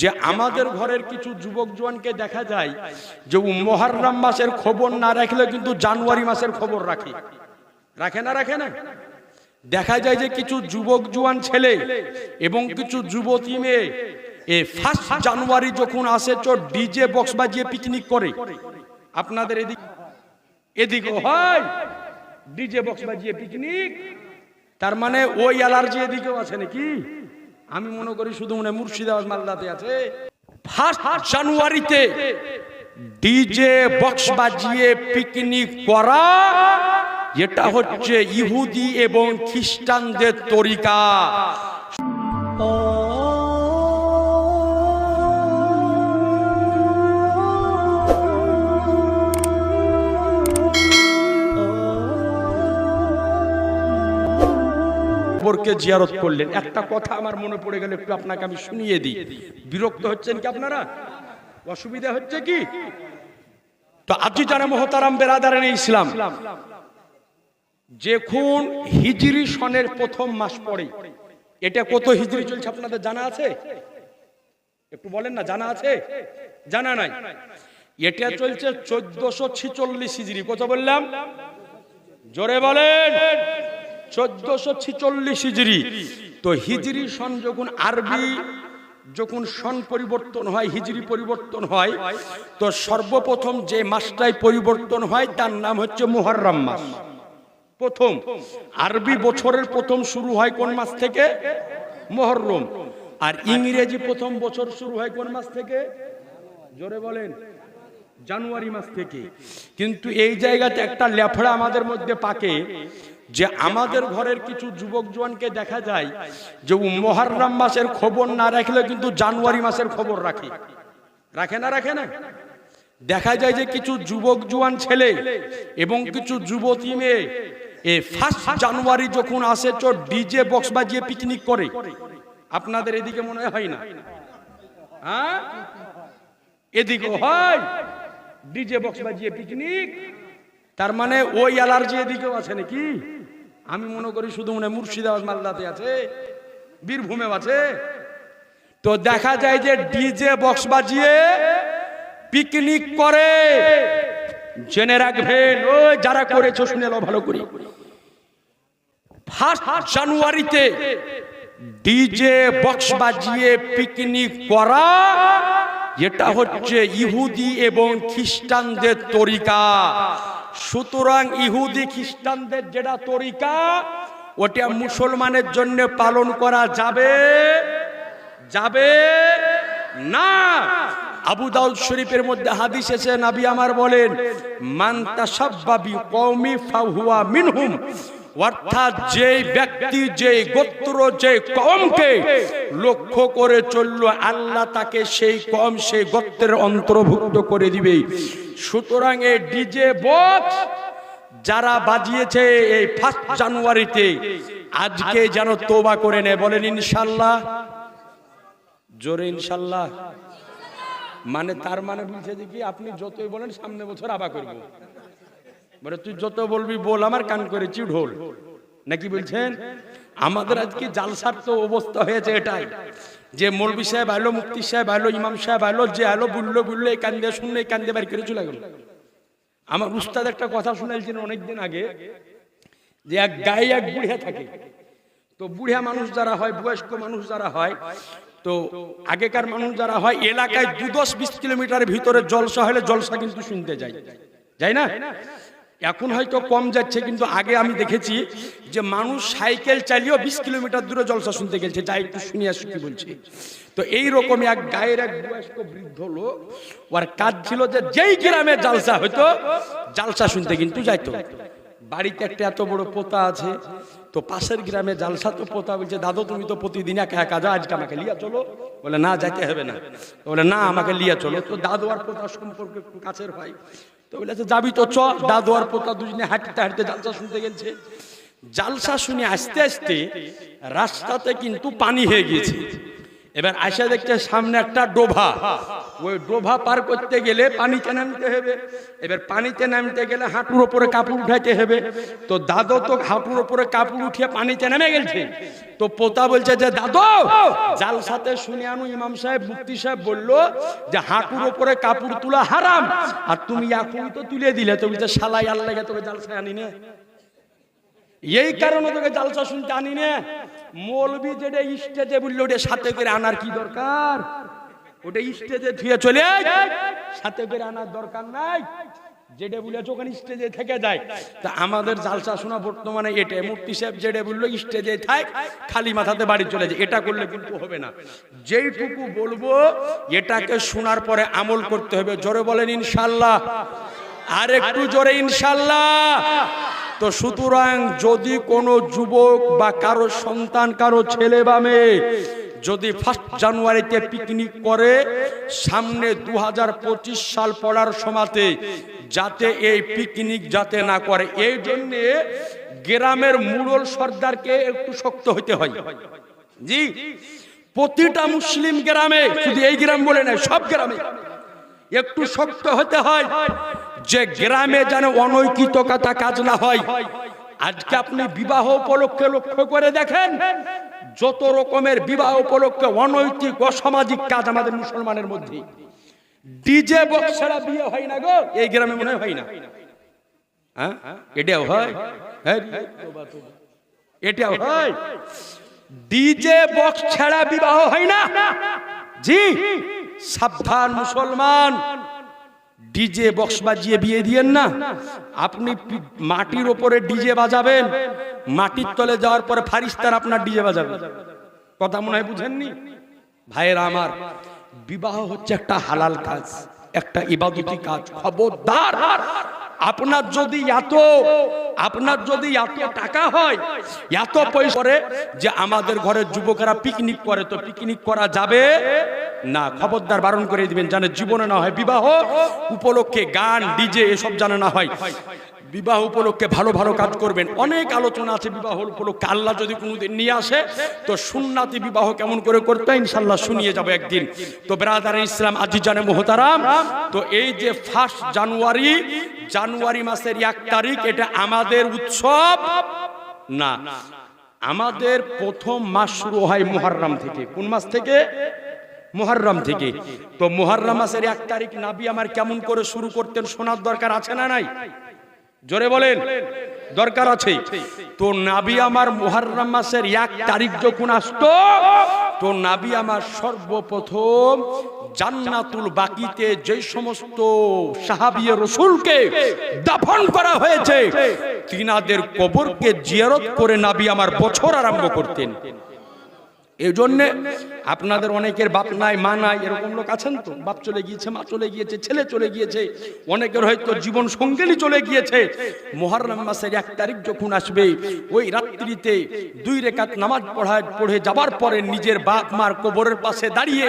যে আমাদের ঘরের কিছু যুবক জোয়ানকে দেখা যায় যে মহারম মাসের খবর না রাখলে কিন্তু জানুয়ারি মাসের খবর রাখে। রাখে না রাখে না? দেখা যায় যে কিছু যুবক জোয়ান ছেলে এবং কিছু যুবতী মেয়ে, এ ফার্স্ট জানুয়ারি যখন আসে তো ডিজে বক্স বাজিয়ে পিকনিক করে। আপনাদের এদিক, এদিকে হয় ডিজে বক্স বাজিয়ে পিকনিক তার মানে ওই অ্যালার্জি এদিকেও আছে নাকি? আমি মনে করি শুধু মনে মুর্শিদাবাদ মালদাতে আছে। ফার্স্ট জানুয়ারিতে ডিজে বক্স বাজিয়ে পিকনিক করা, এটা হচ্ছে ইহুদি এবং খ্রিস্টানদের তরিকা। কবরকে জিয়ারত করলেন। একটা কথা আমার মনে পড়ে গেল, একটু আপনাকে আমি শুনিয়ে দিই। বিরক্ত হচ্ছেন কি আপনারা? অসুবিধা হচ্ছে কি? তো আজি জানে মহতারাম বেরাদারেন ইসলাম। যখন হিজরি সনের প্রথম মাস পড়ে এটা কত হিজরি চলছে আপনাদের জানা আছে? একটু বলেন না, জানা আছে? জানা নাই। এটা চলছে চোদ্দশো ছিচল্লিশ হিজরি। কত বললাম? জোরে বলেন। চোদ্দশো ছিচল্লিশ হিজড়ি তো হিজড়ি সন যখন আরবি, যখন সন পরিবর্তন হয় হিজড়ি পরিবর্তন হয়, তো সর্বপ্রথম যে মাসটাই পরিবর্তন হয়, তার নাম হচ্ছে মুহররম মাস। প্রথম, আরবি বছরের প্রথম শুরু হয় কোন মাস থেকে? মুহররম। আর ইংরেজি প্রথম বছর শুরু হয় কোন মাস থেকে? জোরে বলেন, জানুয়ারি মাস থেকে। কিন্তু এই জায়গাতে একটা লেফড়া আমাদের মধ্যে পাকে যে আমাদের ঘরের কিছু যুবক জোয়ানকে দেখা যায় যে ও মহারম মাসের খবর না রাখলে কিন্তু জানুয়ারি মাসের খবর রাখে। রাখে না রাখে না? দেখা যায় যে কিছু যুবক জোয়ান ছেলে এবং কিছু যুবতী মেয়ে, এ ফার্স্ট জানুয়ারি যখন আসে তো ডিজে বক্স বাজিয়ে পিকনিক করে। আপনাদের এদিকে মনে হয় না? হ্যাঁ? এদিকে হয়। ডিজে বক্স বাজিয়ে পিকনিক তার মানে ওই অ্যালার্জি এদিকেও আছে নাকি? আমি মনে করি শুধু মনে মুর্শিদাবাদ মালদাতে আছে বীরভূমে আছে। তো দেখা যায় যে ডিজে বক্স বাজিয়ে পিকনিক করে। জেনে রাখবেন ওই যারা করেছ শুনে ভালো করে। ফার্স্ট জানুয়ারিতে ডিজে বক্স বাজিয়ে পিকনিক করা, এটা হচ্ছে ইহুদি এবং খ্রিস্টানদের তরিকা। সুতরাং ইহুদি খ্রিস্টানদের যেটা তরিকা, ওটা মুসলমানের জন্য পালন করা যাবে যাবে না। আবু দাউদ শরীফের মধ্যে হাদিস এসে নাবি আমার বলেন, মান তাসাব্বাবি কওমি ফাহুয়া মিনহুম। অর্থাৎ যে ব্যক্তি যে গোত্র যে কমকে লক্ষ্য করে চলল, আল্লাহ তাকে সেই কম সেই গোত্রের অন্তর্ভুক্ত করে দিবে। সুতরাং এই ডিজে বক্স যারা বাজিয়েছে এই ফার্স্ট জানুয়ারিতে, আজকে যেন তোবা করে নেয় বলেন ইনশাল্লাহ। জোরে ইনশাল্লাহ। মানে তার মানে যে কি, আপনি যতই বলেন, সামনে বছর আবার করব। বলে, তুই যত বলবি, বল, আমার কান করেছি ঢোল নাকি বলছেন? আমাদের আজকে জালসার তো অবস্থা হয়েছে এটাই। যে মৌলবি সাহেব আলো মুক্তি সাহেব আলো, ইমাম সাহেব আলো, যে আলো বুললো বুললো, এই কান্দে শুনলো এই কান্দে বাড়ি করে চলে গেল। আমার উস্তাদ একটা কথা শুনেছিলেন অনেকদিন আগে, যে এক গায়ে এক বুড়িয়া থাকে। তো বুড়িয়া মানুষ যারা হয়, বয়স্ক মানুষ যারা হয়, তো আগেকার মানুষ যারা হয়, এলাকায় দু দশ বিশ কিলোমিটারের ভিতরে জলসা হলে জলসা কিন্তু শুনতে যায়। যাই না? এখন হয়তো কম যাচ্ছে, কিন্তু আগে আমি দেখেছি যে মানুষ সাইকেল চালিয়েও বিশ কিলোমিটার দূরে জলসা শুনতে গেছে। যাই একটু শুনি আসি কি বলছে। তো এই রকম এক গায়ের এক বয়স্ক বৃদ্ধ লোক, ওর কাজ ছিল যে যেই গ্রামে জালসা হতো জালসা শুনতে কিন্তু যাইতো। বাড়িতে একটা এত বড় পোতা আছে, তো পাশের গ্রামে জালসা তো পোতা বলছে, দাদু, তুমি তো প্রতিদিন একা একা যাও, আজকে আমাকে লিয়া চলো। বলে, না, যাইতে হবে না। বলে, না, আমাকে লিয়া চলো। তো দাদু আর পোতা সম্পর্ক কাছের ভাই। তো বলে আচ্ছা, যাবি তো চ। দাদুয়ার পোতা দুজনে হাঁটতে হাঁটতে জালসা শুনতে গেছে। জালসা শুনে আস্তে আস্তে রাস্তাতে কিন্তু পানি হয়ে গিয়েছে। এবার আসা দেখছে সামনে একটা ডোভা। ওই ডোভা পার করতে গেলে পানিতে নামতে হবে। এবার পানিতে নামতে গেলে হাঁটুর ওপরে কাপড় উঠাইতে হবে। তো দাদু তো হাঁটুর ওপরে কাপড় উঠিয়ে পানিতে নেমে গেছে। তো পোতা বলছে যে, দাদু, জাল সাথে শুনে আনু। ইমাম সাহেব মুক্তি সাহেব বলল যে, হাঁটুর ওপরে কাপড় তোলা হারাম। আর তুমি এখন তো তুলে দিলে। তো বলছে, শালাই আল্লাহ তোকে জালসায় আনি না। এই কারণে তোকে জালসা শুনতে আনি না। মৌলবি যেটা স্টেজে বলল, ওটা সাথে করে আনার কি দরকার? ওটা স্টেজে ধুয়ে চলে সাথে করে আনার দরকার নাই। যেটা বলেছে ওখানে স্টেজে থেকে যায়। তা আমাদের জালসা শোনা বর্তমানে এটা। মুক্তি সাহেব যেটা বলল, স্টেজে থাক, খালি মাথাতে বাড়ি চলে যায়। এটা করলে কিন্তু হবে না। যেইটুকু বলব, এটাকে শোনার পরে আমল করতে হবে। জোরে বলেন, ইনশাল্লাহ। আর একটু জোরে, ইনশাল্লাহ। তো সুতরাং যদি কোনো যুবক বা কারও সন্তান, কারও ছেলে বা মেয়ে যদি ফার্স্ট জানুয়ারিতে পিকনিক করে, সামনে দু হাজার পঁচিশ সাল পড়ার সময়তে যাতে এই পিকনিক যাতে না করে, এই জন্যে গ্রামের মুরল সর্দারকে একটু শক্ত হইতে হয়। জি, প্রতিটা মুসলিম গ্রামে, শুধু এই গ্রাম বলে না সব গ্রামে একটু শক্ত হতে হয় যে গ্রামে যেন অনৈকিতকতা কাজ না হয়। আজকে আপনি বিবাহ উপলক্ষে লক্ষ্য করে দেখেন যত রকমের বিবাহ উপলক্ষে অনৈতিক, অসামাজিক কাজ আমাদের মুসলমানের মধ্যে। ডিজে বক্স ছাড়া বিয়ে হয় না গো। এই গ্রামে মনে হয় হয় না। হ্যাঁ? এটাও হয়? হ্যাঁ? এটাও হয়? ডিজে বক্স ছাড়া বিবাহ হয় না? জি। সাবধান মুসলমান। ডিজে বক্স বাজিয়ে বিয়ে দিয়েন না। আপনি মাটির ওপরে ডিজে বাজাবেন। মাটির তলে যাওয়ার পরে ফারিস্তার আপনার ডিজে বাজাবে। কথা মনে হয় বুঝেননি? ভাইয়েরা আমার, বিবাহ হচ্ছে একটা হালাল কাজ, একটা ইবাদতি কাজ। খবরদার, আপনার যদি এত, আপনার যদি এত টাকা হয়, এত পয়সা করে যে আমাদের ঘরের যুবকেরা পিকনিক করে, তো পিকনিক করা যাবে? না, খবরদার বারণ করে দিবেন জানে জীবনে না হয় বিবাহ, উপলক্ষে গান ডিজে এসব জানে না হয়। বিবাহ উপলক্ষে ভালো ভালো কাজ করবেন। অনেক আলোচনা আছে বিবাহ উপলক্ষে। আল্লাহ যদি কোনোদিন নিয়ে আসে, তো সুন্নাতি বিবাহ কেমন করে করতে ইনশাল্লাহ শুনিয়ে যাব একদিন। তো বেরাদার ইসলাম আজি জানে মোহতারাম, তো এই যে ফার্স্ট জানুয়ারি জানুয়ারি মাসের এক তারিখ, এটা আমাদের উৎসব না। আমাদের প্রথম মাস শুরু হয় মুহররম থেকে। কোন মাস থেকে? মুহররম থেকে। তো মুহররম মাসের এক তারিখ নাবি আমার কেমন করে শুরু করতেন শোনার দরকার আছে না নাই? জোরে বলেন, দরকার আছে। তো নাবি আমার মুহররম মাসের এক তারিখ যখন আসতো তো নাবি আমার সর্বপ্রথম জান্নাতুল বাকিতে যে সমস্ত সাহাবিয়ে রসুলকে দাফন করা হয়েছে, তিনাদের কবরকে জিয়ারত করে নাবি আমার বছর আরম্ভ করতেন। এই জন্য আপনাদের অনেকের বাপ নাই, মা নাই, এরকম লোক আছেন তো? বাপ চলে গিয়েছে, মা চলে গিয়েছে, ছেলে চলে গিয়েছে, অনেকের হয়তো জীবন সঙ্গিনী চলে গিয়েছে। মহরম মাসের এক তারিখ যখন আসবে, ওই রাত্রিতে দুই রেখাত নামাজ পড়ায়, পড়ে যাবার পরে নিজের বাপ মার কবরের পাশে দাঁড়িয়ে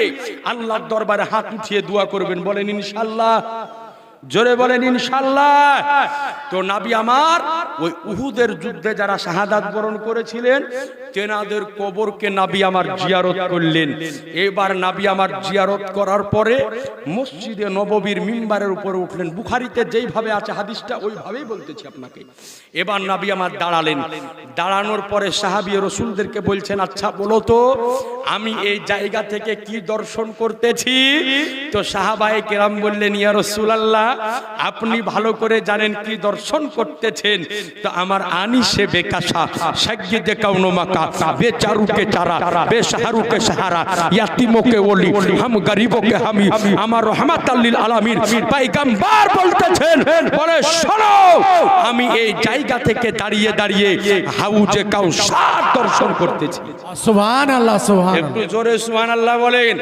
আল্লাহর দরবারে হাত উঠিয়ে দোয়া করবেন, বলেন ইনশাল্লাহ জোরে বলেন, ইনশাল্লাহ। তো নাবি আমার, ওই উহুদের যুদ্ধে যারা শাহাদাত বরণ করেছিলেন, তেনাদের কবরকে নাবি আমার জিয়ারত করলেন। এবার নাবি আমার জিয়ারত করার পরে মসজিদে নববীর মিম্বারের উপরে উঠলেন। বুখারিতে যেইভাবে আছে হাদিসটা, ওইভাবেই বলতেছি আপনাকে। এবার নাবি আমার দাঁড়ালেন। দাঁড়ানোর পরে সাহাবি রসুলদেরকে বলছেন আচ্ছা বলো তো, আমি এই জায়গা থেকে কি দর্শন করতেছি? তো সাহাবায়ে কেরাম বললেন, ইয়া রসুল আল্লাহ আপনি ভালো করে জানেন কি দর্শন করতেছেন। তো আমার আনিসে বেকাশা সাজ্ঞে কাউনো মাকা বেচারু কে চারা বেসাহারু কে সাহারা ইয়াতিমো কে ওলি হাম গরিবো কে হামি আমার রহমাত লিল আলামিন পয়গম্বর বলতেছেন বলে শোনো আমি এই জায়গা থেকে দাঁড়িয়ে দাঁড়িয়ে হাউজে কাউসার দর্শন করতেছি। সুবহান আল্লাহ সুবহান একটু জোরে সুবহানাল্লাহ বলেন।